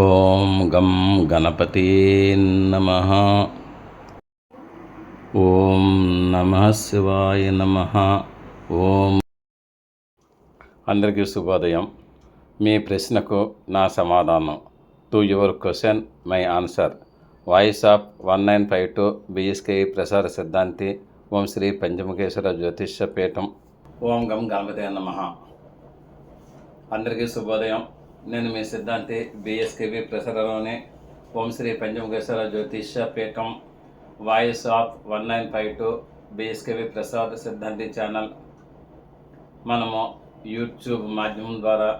ఓం గం గణపతి నమ. ఓం నమ శివాయ నమ. ఓం. అందరికీ శుభోదయం. మీ ప్రశ్నకు నా సమాధానం. To your question my answer. Voice of one nine five two BSK ప్రసార సిద్ధాంతి ఓం శ్రీ పంచముఖేశ్వర జ్యోతిష్య పీఠం. ఓం గం గణపతి నమ. అందరికీ శుభోదయం. నేను మీ సిద్ధాంతి బిఎస్కేవి ప్రసరలోని ఓంశ్రీ పంచముఖేశ్వర జ్యోతిష్య పీఠం voice of one nine five two BSKV Prasad సిద్ధాంతి ఛానల్. మనము యూట్యూబ్ మాధ్యమం ద్వారా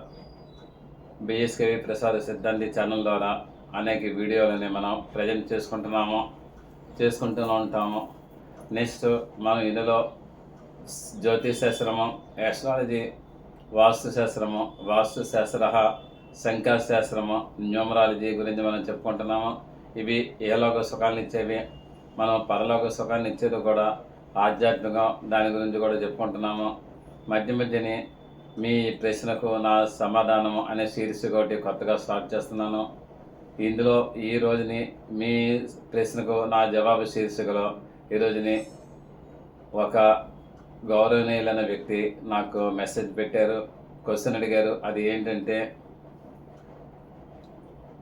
బిఎస్కేవి ప్రసాద్ సిద్ధాంతి ఛానల్ ద్వారా అనేక వీడియోలని మనం ప్రజెంట్ చేసుకుంటున్నాము చేసుకుంటూనే ఉంటాము. నెక్స్ట్ మనం ఇందులో జ్యోతిశాస్త్రము యాస్ట్రాలజీ వాస్తుశాస్త్రము వాస్తుశాస్త్ర శంకరశాస్త్రము న్యూమరాలజీ గురించి మనం చెప్పుకుంటున్నాము. ఇవి ఏలోక సుఖాలను ఇచ్చేవి మనం పరలోక సుఖాన్ని ఇచ్చేది కూడా ఆధ్యాత్మికం దాని గురించి కూడా చెప్పుకుంటున్నాము. మధ్య మధ్యని మీ ప్రశ్నకు నా సమాధానము అనే శీర్షిక ఒకటి కొత్తగా స్టార్ట్ చేస్తున్నాను. ఇందులో ఈ రోజుని మీ ప్రశ్నకు నా జవాబు శీర్షికలో ఈ రోజుని ఒక గౌరవనీయులైన వ్యక్తి నాకు మెసేజ్ పెట్టారు. క్వశ్చన్ అడిగారు అది ఏంటంటే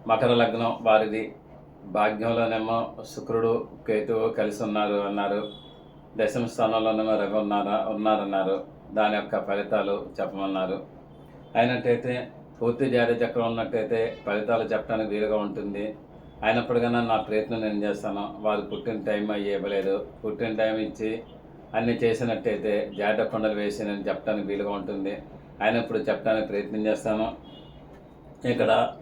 మకర లగ్నం వారిది. భాగ్యంలోనేమో శుక్రుడు కేతువు కలిసి ఉన్నారు అన్నారు. దశమ స్థానంలోనేమో రవి ఉన్నారా ఉన్నారన్నారు. దాని యొక్క ఫలితాలు చెప్పమన్నారు. అయినట్టయితే పూర్తి జారీ చక్రం ఉన్నట్టయితే ఫలితాలు చెప్పడానికి వీలుగా ఉంటుంది. అయినప్పటికైనా నా ప్రయత్నం నేను చేస్తాను. వారు పుట్టిన టైం ఇవ్వలేదు. పుట్టిన టైం ఇచ్చి అన్ని చేసినట్టయితే జాట కొండలు వేసి నేను చెప్పడానికి వీలుగా ఉంటుంది. అయినప్పుడు చెప్పడానికి ప్రయత్నం చేస్తాను. ఇక్కడ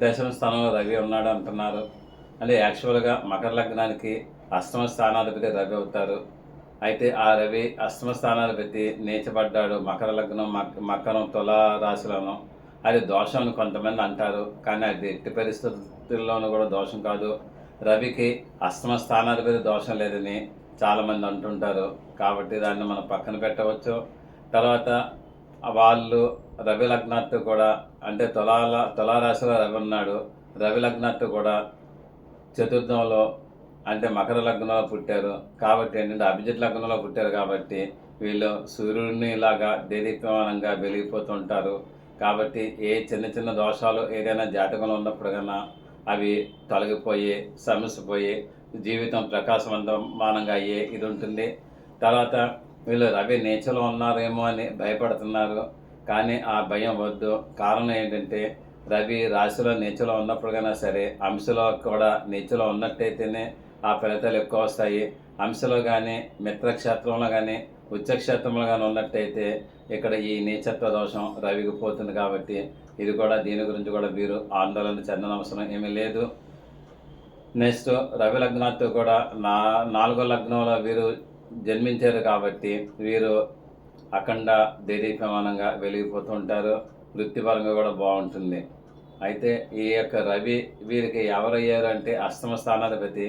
దశమ స్థానంలో రవి ఉన్నాడు అంటున్నారు. అంటే యాక్చువల్గా మకర లగ్నానికి అష్టమ స్థానాధిపతి రవి అవుతారు. అయితే ఆ రవి అష్టమ స్థానాధిపతి నీచబడ్డాడు. మకర లగ్నం మక మకరం తుల రాశులను. అది దోషం అని కొంతమంది అంటారు. కానీ అది ఎట్టి పరిస్థితుల్లోనూ కూడా దోషం కాదు. రవికి అష్టమ స్థానాధిపతి దోషం లేదని చాలామంది అంటుంటారు. కాబట్టి దాన్ని మనం పక్కన పెట్టవచ్చు. తర్వాత వాళ్ళు రవి లగ్నాత్తు కూడా అంటే తులాల తులారాశిలో రవి ఉన్నాడు. రవి లగ్నాత్తు కూడా చతుర్థంలో అంటే మకర లగ్నంలో పుట్టారు. కాబట్టి ఏంటంటే అభిజిత్ లగ్నంలో పుట్టారు కాబట్టి వీళ్ళు సూర్యుడిని లాగా దేదీప్యమానంగా వెలిగిపోతుంటారు. కాబట్టి ఏ చిన్న చిన్న దోషాలు ఏదైనా జాతకంలో ఉన్నప్పుడు కన్నా అవి తొలగిపోయి సమస్యపోయి జీవితం ప్రకాశవంతమానంగా అయ్యే ఇది ఉంటుంది. తర్వాత వీళ్ళు రవి నేచర్లో ఉన్నారేమో అని భయపడుతున్నారు. కానీ ఆ భయం వద్దు. కారణం ఏంటంటే రవి రాశిలో నీచలో ఉన్నప్పుడుకైనా సరే అంశలో కూడా నీచలో ఉన్నట్టయితేనే ఆ ఫలితాలు ఎక్కువ వస్తాయి. అంశలో కానీ మిత్రక్షేత్రంలో కానీ ఉచ్చక్షేత్రంలో కానీ ఉన్నట్టయితే ఇక్కడ ఈ నీచత్వ దోషం రవికి పోతుంది కాబట్టి ఇది కూడా దీని గురించి కూడా మీరు ఆందోళన చెందనవసరం అవసరం ఏమీ లేదు. నెక్స్ట్ రవి లగ్నాతో కూడా నా నాలుగో లగ్నంలో వీరు జన్మించారు కాబట్టి వీరు అఖండ దేదీప్యమానంగా వెలిగిపోతూ ఉంటారు. వృత్తిపరంగా కూడా బాగుంటుంది. అయితే ఈ యొక్క రవి వీరికి ఎవరయ్యారు అంటే అష్టమ స్థానాధిపతి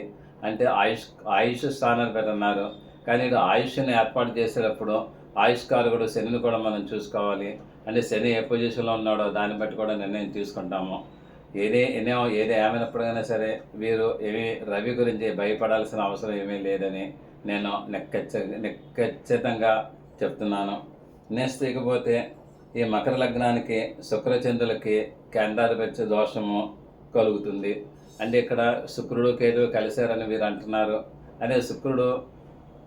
అంటే ఆయుష్ ఆయుష్ స్థానాధిపతి అన్నారు. కానీ ఇది ఆయుష్ని ఏర్పాటు చేసేటప్పుడు ఆయుష్కారకుడు శనిని కూడా మనం చూసుకోవాలి. అంటే శని ఏ పొజిషన్లో ఉన్నాడో దాన్ని బట్టి కూడా నిర్ణయం తీసుకుంటాము. ఏదే ఎన్నో ఏది ఏమైనప్పుడైనా సరే వీరు ఏమీ రవి గురించి భయపడాల్సిన అవసరం ఏమీ లేదని నేను నెక్కచ్చ నెక్కచ్చితంగా చెప్తున్నాను. నెక్స్ట్ ఇకపోతే ఈ మకర లగ్నానికి శుక్రచంద్రులకి కేంద్రాధిపత్య దోషము కలుగుతుంది. అంటే ఇక్కడ శుక్రుడు కేతువు కలిశారని వీరు అంటున్నారు. అదే శుక్రుడు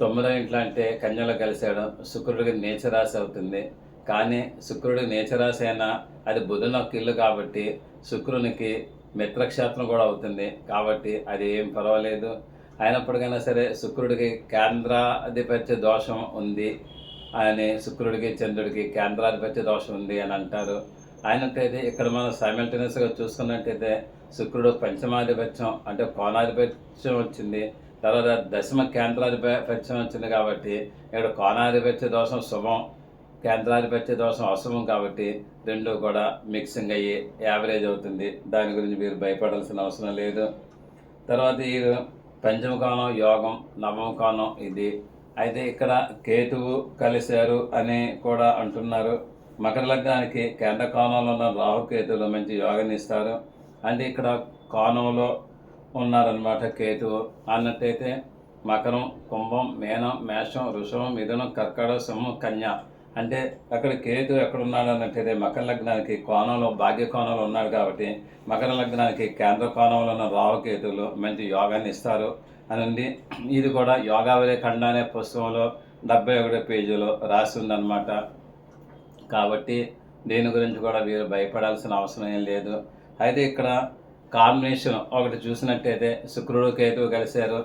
తొమ్మిదో ఇంట్లో అంటే కన్యలో కలిశాడు. శుక్రుడికి నేచరాశి అవుతుంది. కానీ శుక్రుడికి నేచరాశి అయినా అది బుధుని ఒక ఇల్లు కాబట్టి శుక్రునికి మిత్రక్షేత్రం కూడా అవుతుంది. కాబట్టి అది ఏం పర్వాలేదు. అయినప్పటికైనా సరే శుక్రుడికి కేంద్రాధిపత్య దోషం ఉంది అని శుక్రుడికి చంద్రుడికి కేంద్రాధిపత్య దోషం ఉంది అని అంటారు. అయినట్టయితే ఇక్కడ మనం సైమల్టేనియస్గా చూసుకున్నట్టయితే శుక్రుడు పంచమాధిపత్యం అంటే కోణాధిపత్యం వచ్చింది. తర్వాత దశమ కేంద్రాధిపత్యం వచ్చింది కాబట్టి ఇక్కడ కోణాధిపత్య దోషం శుభం కేంద్రాధిపత్య దోషం అశుభం కాబట్టి రెండు కూడా మిక్సింగ్ అయ్యి యావరేజ్ అవుతుంది. దాని గురించి మీరు భయపడాల్సిన అవసరం లేదు. తర్వాత ఈ పంచమకాలం యోగం నవమకాలం ఇది. అయితే ఇక్కడ కేతువు కలిశారు అని కూడా అంటున్నారు. మకర లగ్నానికి కేంద్ర కోణంలో ఉన్న రాహుకేతువులు మంచి యోగాన్ని ఇస్తారు. అంటే ఇక్కడ కోణంలో ఉన్నారనమాట కేతువు. అన్నట్టయితే మకరం కుంభం మేనం మేషం వృషభం మిథునం కర్కడ సింహం కన్య అంటే అక్కడ కేతు ఎక్కడ ఉన్నాడు అన్నట్టయితే మకర లగ్నానికి కోణంలో భాగ్య కోణంలో ఉన్నాడు కాబట్టి మకర లగ్నానికి కేంద్ర కోణంలో ఉన్న రావుకేతువులు మంచి యోగాన్ని ఇస్తారు అని ఉంది ఇది కూడా యోగావళి ఖండ అనే పుస్తకంలో డెబ్బై ఒకటో పేజీలో రాసి ఉందన్నమాట కాబట్టి దీని గురించి కూడా వీరు భయపడాల్సిన అవసరం ఏం లేదు. అయితే ఇక్కడ కాంబినేషన్ ఒకటి చూసినట్టయితే శుక్రుడు కేతువు కలిశారు.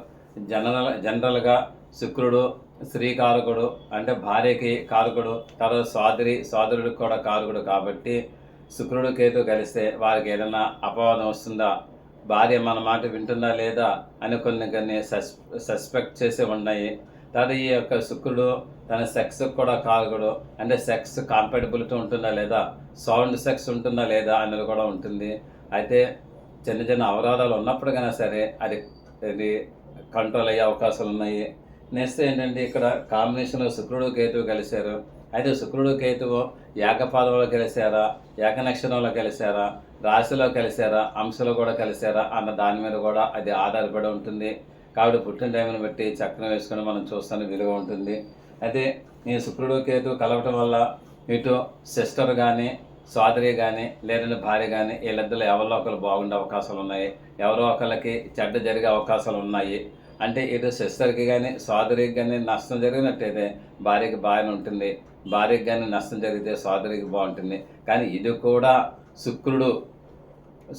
జనరల్ జనరల్గా శుక్రుడు స్త్రీ కారకుడు అంటే భార్యకి కారకుడు తర్వాత సోదరి సోదరుడికి కూడా కారకుడు కాబట్టి శుక్రుడు కేతు కలిస్తే వారికి ఏదైనా అపవాదం వస్తుందా? భార్య మన మాట వింటుందా లేదా? అని కొన్ని కొన్ని సస్ సస్పెక్ట్ చేసి ఉన్నాయి. తర్వాత ఈ యొక్క శుక్రుడు తన సెక్స్ కూడా కారకుడు అంటే సెక్స్ కాంపాటబిలిటీ ఉంటుందా లేదా? సౌండ్ సెక్స్ ఉంటుందా లేదా అనేది కూడా ఉంటుంది. అయితే చిన్న చిన్న అవరోధాలు ఉన్నప్పటికైనా సరే అది ఇది కంట్రోల్ అయ్యే అవకాశాలు ఉన్నాయి. నెక్స్ట్ ఏంటంటే ఇక్కడ కాంబినేషన్లో శుక్రుడు కేతువు కలిశారు. అయితే శుక్రుడు కేతువు యాగపాదంలో కలిశారా? ఏక నక్షత్రంలో కలిశారా? రాశిలో కలిశారా? అంశలో కూడా కలిశారా? అన్న దాని మీద కూడా అది ఆధారపడి ఉంటుంది. కాబట్టి పుట్టిన టైంని బట్టి చక్రం వేసుకొని మనం చూస్తాను విలువ ఉంటుంది. అయితే ఈ శుక్రుడు కేతు కలవటం వల్ల ఇటు సిస్టర్ కానీ సోదరి కానీ లేదంటే భార్య కానీ వీళ్ళిద్దరు ఎవరిలో ఒకరు బాగుండే అవకాశాలు ఉన్నాయి. ఎవరో ఒకరికి చెడ్డ జరిగే అవకాశాలు ఉన్నాయి. అంటే ఏదో సిస్టర్కి కానీ సోదరికి కానీ నష్టం జరిగినట్టయితే భార్యకి బాగానే ఉంటుంది. భార్యకి కానీ నష్టం జరిగితే సోదరికి బాగుంటుంది. కానీ ఇది కూడా శుక్రుడు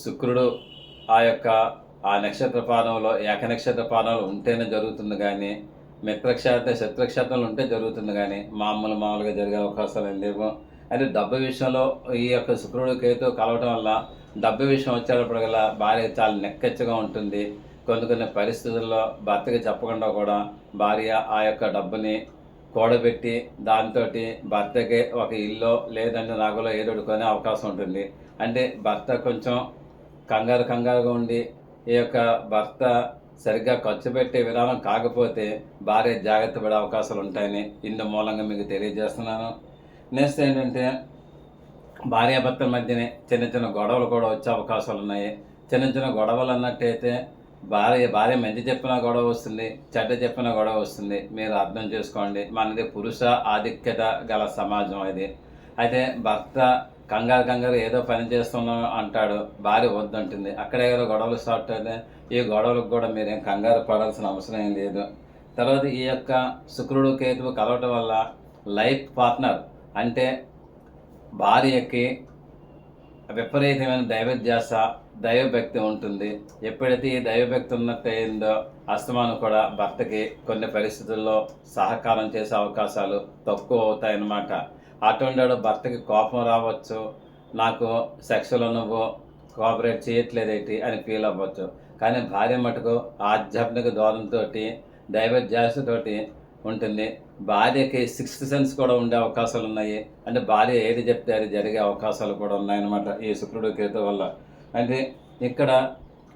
శుక్రుడు ఆ యొక్క ఆ నక్షత్ర పాదంలో ఏక నక్షత్ర పాదంలో ఉంటేనే జరుగుతుంది కానీ మిత్రక్షేత్ర శత్రుక్షేత్రంలో ఉంటే జరుగుతుంది కానీ మామూలు మామూలుగా జరిగే అవకాశాలు ఏం లేవు. అయితే డబ్బు విషయంలో ఈ యొక్క శుక్రుడు కేతు కలవటం వల్ల డబ్బు విషయం వచ్చేటప్పుడు గల భార్య చాలా నెక్కెచ్చగా ఉంటుంది. కొన్ని కొన్ని పరిస్థితుల్లో భర్తకి చెప్పకుండా కూడా భార్య ఆ యొక్క డబ్బుని కూడబెట్టి దాంతో భర్తకి ఒక ఇల్లు లేదంటే నగలో ఏదొడుకునే కొనే అవకాశం ఉంటుంది. అంటే భర్త కొంచెం కంగారు కంగారుగా ఉండి ఈ యొక్క భర్త సరిగ్గా ఖర్చు పెట్టే విధానం కాకపోతే భార్య జాగ్రత్త పడే అవకాశాలు ఉంటాయని ఇందు మూలంగా మీకు తెలియజేస్తున్నాను. నెక్స్ట్ ఏంటంటే భార్యాభర్తల మధ్యనే చిన్న చిన్న గొడవలు కూడా వచ్చే అవకాశాలు ఉన్నాయి. చిన్న చిన్న గొడవలు అన్నట్టయితే భార్య భార్య మంచి చెప్పినా గొడవ వస్తుంది చెడ్డ చెప్పినా గొడవ వస్తుంది. మీరు అర్థం చేసుకోండి. మనది పురుష ఆధిక్యత గల సమాజం ఇది. అయితే భర్త కంగారు కంగారు ఏదో పని చేస్తున్నాను అంటాడు భార్య వద్దంటుంది. అక్కడే కదా గొడవలు స్టార్ట్ అయితే ఈ గొడవలకు కూడా మీరేం కంగారు పడాల్సిన అవసరం ఏం లేదు. తర్వాత ఈ యొక్క శుక్రుడు కేతువు కలవటం వల్ల లైఫ్ పార్ట్నర్ అంటే భార్యకి విపరీతమైన దైవధ్యాస దైవభక్తి ఉంటుంది. ఎప్పుడైతే ఈ దైవభక్తి ఉన్నట్టయిందో అస్తమానం కూడా భర్తకి కొన్ని పరిస్థితుల్లో సహకారం చేసే అవకాశాలు తక్కువ అవుతాయన్నమాట. అటువంటి భర్తకి కోపం రావచ్చు. నాకు సెక్షలు నువ్వు కోఆపరేట్ చేయట్లేదేంటి అని ఫీల్ అవ్వచ్చు. కానీ భార్య మటుకు ఆధ్యాత్మిక దూరంతో దైవధ్యాసతోటి ఉంటుంది. భార్యకి సిక్స్త్ సెన్స్ కూడా ఉండే అవకాశాలు ఉన్నాయి అంటే భార్య ఏది చెప్తే అది జరిగే అవకాశాలు కూడా ఉన్నాయన్నమాట ఈ శుక్రుడు కేతు వల్ల. అంటే ఇక్కడ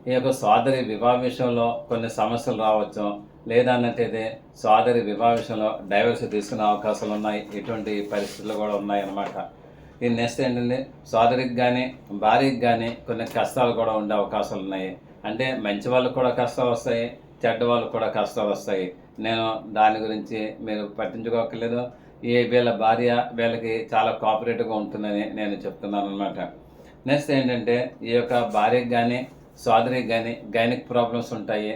ఈ యొక్క సోదరి వివాహ విషయంలో కొన్ని సమస్యలు రావచ్చు. లేదన్నట్టయితే సోదరి వివాహ విషయంలో డైవర్స్ తీసుకునే అవకాశాలు ఉన్నాయి. ఇటువంటి పరిస్థితులు కూడా ఉన్నాయి అన్నమాట. ఈ నెక్స్ట్ ఏంటంటే సోదరికి కానీ భార్యకి కానీ కొన్ని కష్టాలు కూడా ఉండే అవకాశాలు ఉన్నాయి. అంటే మంచి వాళ్ళకు కూడా కష్టాలు వస్తాయి చెడ్డ వాళ్ళకు కూడా కష్టాలు వస్తాయి. నేను దాని గురించి మీరు పట్టించుకోకర్లేదు. ఈ వీళ్ళ భార్య వీళ్ళకి చాలా కోఆపరేటివ్గా ఉంటుందని నేను చెప్తున్నాను అనమాట నెక్స్ట్ ఏంటంటే ఈ యొక్క భార్యకి కానీ సోదరికి కానీ గైనిక్ ప్రాబ్లమ్స్ ఉంటాయి.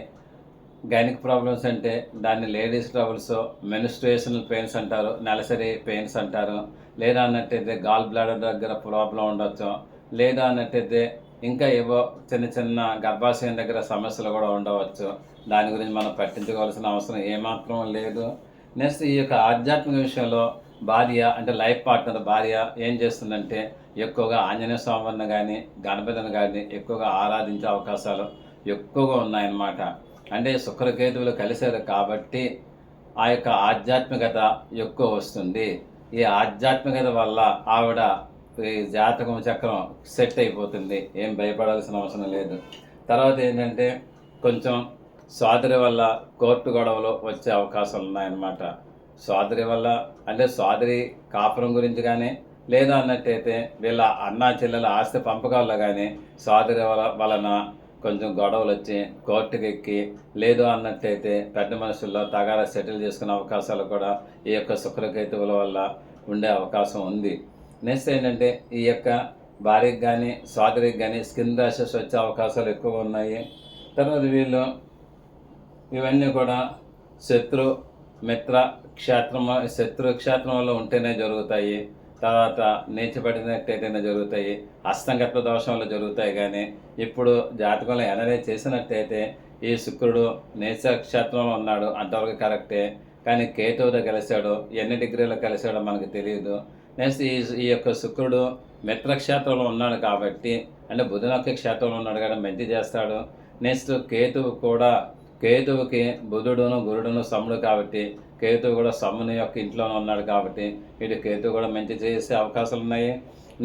గైనిక్ ప్రాబ్లమ్స్ అంటే దాన్ని లేడీస్ ట్రబుల్స్ మెనిస్ట్రేషనల్ పెయిన్స్ అంటారు నెలసరి పెయిన్స్ అంటారు. లేదా అన్నట్టయితే గాల్ బ్లాడర్ దగ్గర ప్రాబ్లం ఉండొచ్చు. లేదా అన్నట్టయితే ఇంకా ఏవో చిన్న చిన్న గర్భాశయం దగ్గర సమస్యలు కూడా ఉండవచ్చు. దాని గురించి మనం పట్టించుకోవాల్సిన అవసరం ఏమాత్రం లేదు. నెక్స్ట్ ఈ యొక్క ఆధ్యాత్మిక విషయంలో భార్య అంటే లైఫ్ పార్ట్నర్ భార్య ఏం చేస్తుందంటే ఎక్కువగా ఆంజనేయ స్వామిని కానీ గణపతిని కానీ ఎక్కువగా ఆరాధించే అవకాశాలు ఎక్కువగా ఉన్నాయన్నమాట. అంటే శుక్రకేతువులు కలిశారు కాబట్టి ఆ యొక్క ఆధ్యాత్మికత ఎక్కువ వస్తుంది. ఈ ఆధ్యాత్మికత వల్ల ఆవిడ ఈ జాతకం చక్రం సెట్ అయిపోతుంది. ఏం భయపడాల్సిన అవసరం లేదు. తర్వాత ఏంటంటే కొంచెం సోదరి వల్ల కోర్టు గొడవలు వచ్చే అవకాశాలు ఉన్నాయన్నమాట. సోదరి వల్ల అంటే సోదరి కాపురం గురించి కానీ లేదు అన్నట్టయితే వీళ్ళ అన్నా చెల్లెల ఆస్తి పంపకాల్లో కానీ సోదరి వల- వలన కొంచెం గొడవలు వచ్చి కోర్టుకి ఎక్కి లేదు అన్నట్టయితే పెద్ద మనుషుల్లో తగారా సెటిల్ చేసుకునే అవకాశాలు కూడా ఈ యొక్క శుక్రకేతువుల వల్ల ఉండే అవకాశం ఉంది. నెక్స్ట్ ఏంటంటే ఈ యొక్క భార్యకి కానీ సోదరికి కానీ స్కిన్ ర్యాషెస్ వచ్చే అవకాశాలు ఎక్కువ ఉన్నాయి. తర్వాత వీళ్ళు ఇవన్నీ కూడా శత్రు మిత్ర క్షేత్రం శత్రు క్షేత్రంలో ఉంటేనే జరుగుతాయి. తర్వాత నీచబడినట్టయితేనే జరుగుతాయి. అస్తంగత్వ దోషంలో జరుగుతాయి కానీ ఇప్పుడు జాతకంలో ఎనలైజ్ చేసినట్టయితే ఈ శుక్రుడు నీచ క్షేత్రంలో ఉన్నాడు అంతవరకు కరెక్టే. కానీ కేతువుతో కలిశాడు ఎన్ని డిగ్రీలో కలిశాడో మనకు తెలియదు. నెక్స్ట్ ఈ ఈ యొక్క శుక్రుడు మిత్రక్షేత్రంలో ఉన్నాడు కాబట్టి అంటే బుధుని క్షేత్రంలో ఉన్నాడు కాబట్టి మంచి చేస్తాడు. నెక్స్ట్ కేతువు కూడా కేతువుకి బుధుడును గురుడును సముడు కాబట్టి కేతు కూడా సమ్ముని యొక్క ఇంట్లోనే ఉన్నాడు కాబట్టి ఇటు కేతు కూడా మంచి చేసే అవకాశాలు ఉన్నాయి.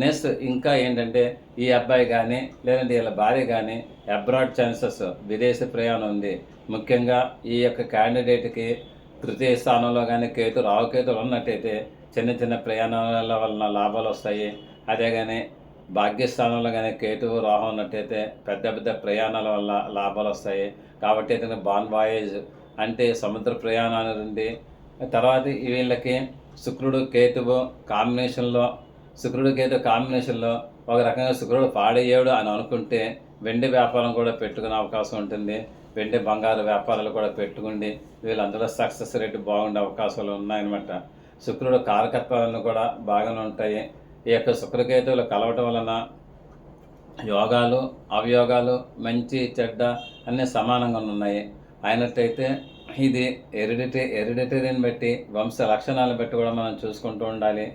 నెక్స్ట్ ఇంకా ఏంటంటే ఈ అబ్బాయి కానీ లేదంటే వీళ్ళ భార్య కానీ అబ్రాడ్ ఛాన్సెస్ విదేశీ ప్రయాణం ఉంది. ముఖ్యంగా ఈ యొక్క క్యాండిడేట్కి తృతీయ స్థానంలో కానీ కేతు రావుకేతులు ఉన్నట్టయితే చిన్న చిన్న ప్రయాణాల వలన లాభాలు వస్తాయి. అదే కానీ భాగ్యస్థానంలో కానీ కేతువు రాహు ఉన్నట్టయితే పెద్ద పెద్ద ప్రయాణాల వల్ల లాభాలు వస్తాయి. కాబట్టి ఇతను బాన్ వాయేజ్ అంటే సముద్ర ప్రయాణాలు నుండి తర్వాత వీళ్ళకి శుక్రుడు కేతువు కాంబినేషన్లో శుక్రుడు కేతు కాంబినేషన్లో ఒక రకంగా శుక్రుడు పాడయ్యాడు అని అనుకుంటే వెండి వ్యాపారం కూడా పెట్టుకునే అవకాశం ఉంటుంది. వెండి బంగారు వ్యాపారాలు కూడా పెట్టుకుండి వీళ్ళందరూ సక్సెస్ రేట్ బాగుండే అవకాశాలు ఉన్నాయన్నమాట. శుక్రుడు కారకత్వాలను కూడా బాగానే ఉంటాయి. ఈ యొక్క శుక్రకేతువులు కలవటం వలన యోగాలు అవయోగాలు మంచి చెడ్డ అన్నీ సమానంగా ఉన్నాయి. అయినట్టయితే ఇది ఎరిడిటీ ఎరిడిటరీని బట్టి వంశ లక్షణాలను బట్టి కూడా మనం చూసుకుంటూ ఉండాలి.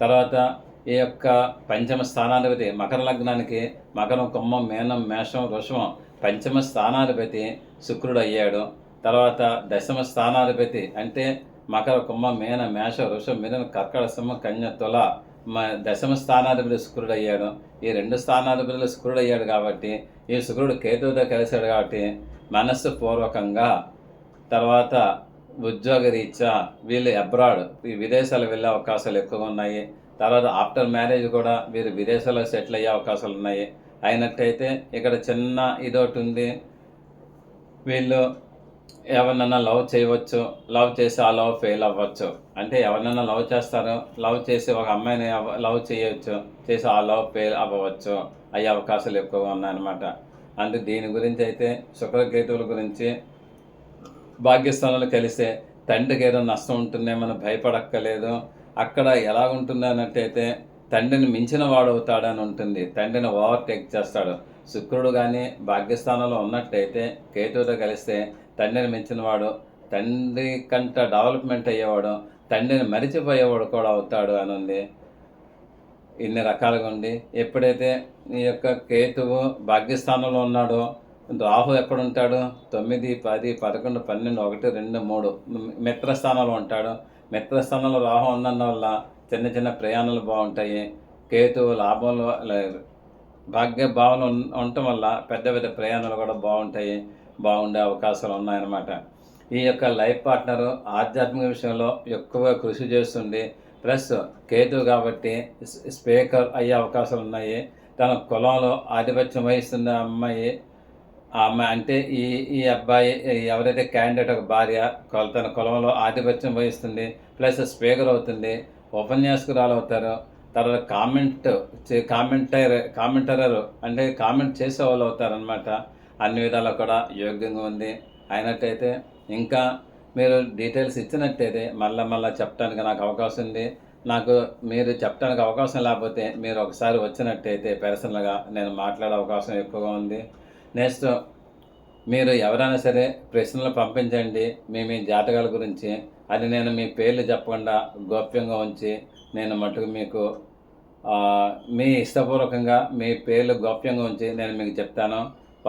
తర్వాత ఈ యొక్క పంచమ స్థానాధిపతి మకర లగ్నానికి మకరం కుంభం మేనం మేషం వృషభం పంచమ స్థానాధిపతి శుక్రుడు అయ్యాడు. తర్వాత దశమ స్థానాధిపతి అంటే మకర కుంభం మేన మేష వృషభం మిథున కర్కట సింహ కన్య తుల మ దశమ స్థానాధిపతి శుక్రుడు అయ్యాడు. ఈ రెండు స్థానాధిపతులు శుక్రుడు అయ్యాడు కాబట్టి ఈ శుక్రుడు కేతువుతో కలిశాడు కాబట్టి మనస్సు పూర్వకంగా తర్వాత ఉద్యోగరీత్యా వీళ్ళు అబ్రాడ్ ఈ విదేశాలు వెళ్ళే అవకాశాలు ఎక్కువగా ఉన్నాయి. తర్వాత ఆఫ్టర్ మ్యారేజ్ కూడా వీరు విదేశాల్లో సెటిల్ అయ్యే అవకాశాలు ఉన్నాయి. అయినట్టయితే ఇక్కడ చిన్న ఇదొకటి ఉంది. వీళ్ళు ఎవరినన్నా లవ్ చేయవచ్చు లవ్ చేసి ఆ లవ్ ఫెయిల్ అవ్వచ్చు. అంటే ఎవరినన్నా లవ్ చేస్తారు లవ్ చేసి ఒక అమ్మాయిని లవ్ చేయవచ్చు చేసి ఆ లవ్ ఫెయిల్ అవ్వవచ్చు అయ్యే అవకాశాలు ఎక్కువగా ఉన్నాయన్నమాట. అంటే దీని గురించి అయితే శుక్రకేతువుల గురించి భాగ్యస్థానంలో కలిస్తే తండ్రికి ఏదో నష్టం ఉంటుందేమని భయపడక్కలేదు అక్కడ ఎలా ఉంటుంది అన్నట్టయితే తండ్రిని మించిన వాడవుతాడని ఉంటుంది. తండ్రిని ఓవర్టేక్ చేస్తాడు. శుక్రుడు కానీ భాగ్యస్థానంలో ఉన్నట్టయితే కేతువుతో కలిస్తే తండ్రిని మించినవాడు తండ్రి కంట డెవలప్మెంట్ అయ్యేవాడు తండ్రిని మరిచిపోయేవాడు కూడా అవుతాడు అని ఉంది. ఇన్ని రకాలుగా ఉంది. ఎప్పుడైతే ఈ యొక్క కేతువు భాగ్యస్థానంలో ఉన్నాడో రాహు ఎక్కడ ఉంటాడు తొమ్మిది పది పదకొండు పన్నెండు ఒకటి రెండు మూడు మిత్రస్థానంలో ఉంటాడు. మిత్రస్థానంలో రాహు ఉన్నందు వల్ల చిన్న చిన్న ప్రయాణాలు బాగుంటాయి. కేతువు లాభంలో భాగ్య భావన ఉండటం వల్ల పెద్ద పెద్ద ప్రయాణాలు కూడా బాగుంటాయి. బాగుండే అవకాశాలు ఉన్నాయన్నమాట. ఈ యొక్క లైఫ్ పార్ట్నరు ఆధ్యాత్మిక విషయంలో ఎక్కువ కృషి చేస్తుంది. ప్లస్ కేతు కాబట్టి స్పీకర్ అయ్యే అవకాశాలు ఉన్నాయి. తన కులంలో ఆధిపత్యం వహిస్తున్న అమ్మాయి ఆ అమ్మాయి అంటే ఈ ఈ అబ్బాయి ఎవరైతే క్యాండిడేట్ ఒక భార్య తన కులంలో ఆధిపత్యం వహిస్తుంది ప్లస్ స్పీకర్ అవుతుంది ఉపన్యాసకురాలు అవుతారు. తర్వాత కామెంట్ కామెంటర్ కామెంటరర్ అంటే కామెంట్ చేసే వాళ్ళు అవుతారనమాట అన్ని విధాలు కూడా యోగ్యంగా ఉంది. అయినట్టయితే ఇంకా మీరు డీటెయిల్స్ ఇచ్చినట్టయితే మళ్ళీ మళ్ళీ చెప్పడానికి నాకు అవకాశం ఉంది. నాకు మీరు చెప్పడానికి అవకాశం లేకపోతే మీరు ఒకసారి వచ్చినట్టయితే పర్సనల్గా నేను మాట్లాడే అవకాశం ఎక్కువగా ఉంది. నెక్స్ట్ మీరు ఎవరైనా సరే ప్రశ్నలు పంపించండి. మీ మీ జాతకాల గురించి. అది నేను మీ పేర్లు చెప్పకుండా గోప్యంగా ఉంచి నేను మటుకు మీకు మీ ఇష్టపూర్వకంగా మీ పేర్లు గోప్యంగా ఉంచి నేను మీకు చెప్తాను.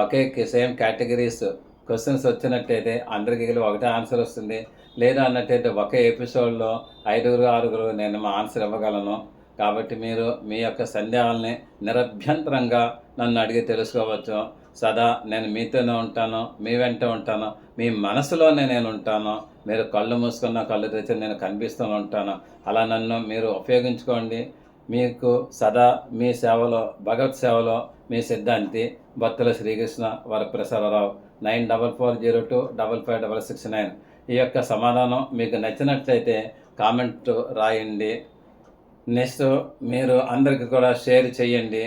ఒకే సేమ్ కేటగిరీస్ క్వశ్చన్స్ వచ్చినట్టయితే అందరికి ఒకటే ఆన్సర్ వస్తుంది. లేదా అన్నట్టయితే ఒకే ఎపిసోడ్లో ఐదుగురు ఆరుగురు నేను మా ఆన్సర్ ఇవ్వగలను. కాబట్టి మీరు మీ యొక్క సందేహాలని నిరభ్యంతరంగా నన్ను అడిగి తెలుసుకోవచ్చు. సదా నేను మీతోనే ఉంటాను మీ వెంట ఉంటాను మీ మనసులోనే నేను ఉంటాను. మీరు కళ్ళు మూసుకున్న కళ్ళు తెచ్చి నేను కనిపిస్తూ ఉంటాను. అలా నన్ను మీరు ఉపయోగించుకోండి. మీకు సదా మీ సేవలో భగవత్ సేవలో మీ సిద్ధాంతి భక్తుల Srikrishna Varaprasadarao. Nine double four zero two double five double six nine. ఈ యొక్క సమాధానం మీకు నచ్చినట్లయితే కామెంట్ రాయండి. నెక్స్ట్ మీరు అందరికీ కూడా షేర్ చేయండి.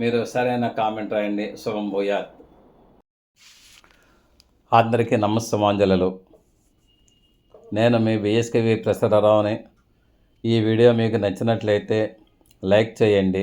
మీరు సరైన కామెంట్ రాయండి. శుభం భూయాత్. అందరికీ నమస్తమాంజలు నేను మీ బిఎస్కేవి ప్రసాదరావుని. ఈ వీడియో మీకు నచ్చినట్లయితే లైక్ చేయండి.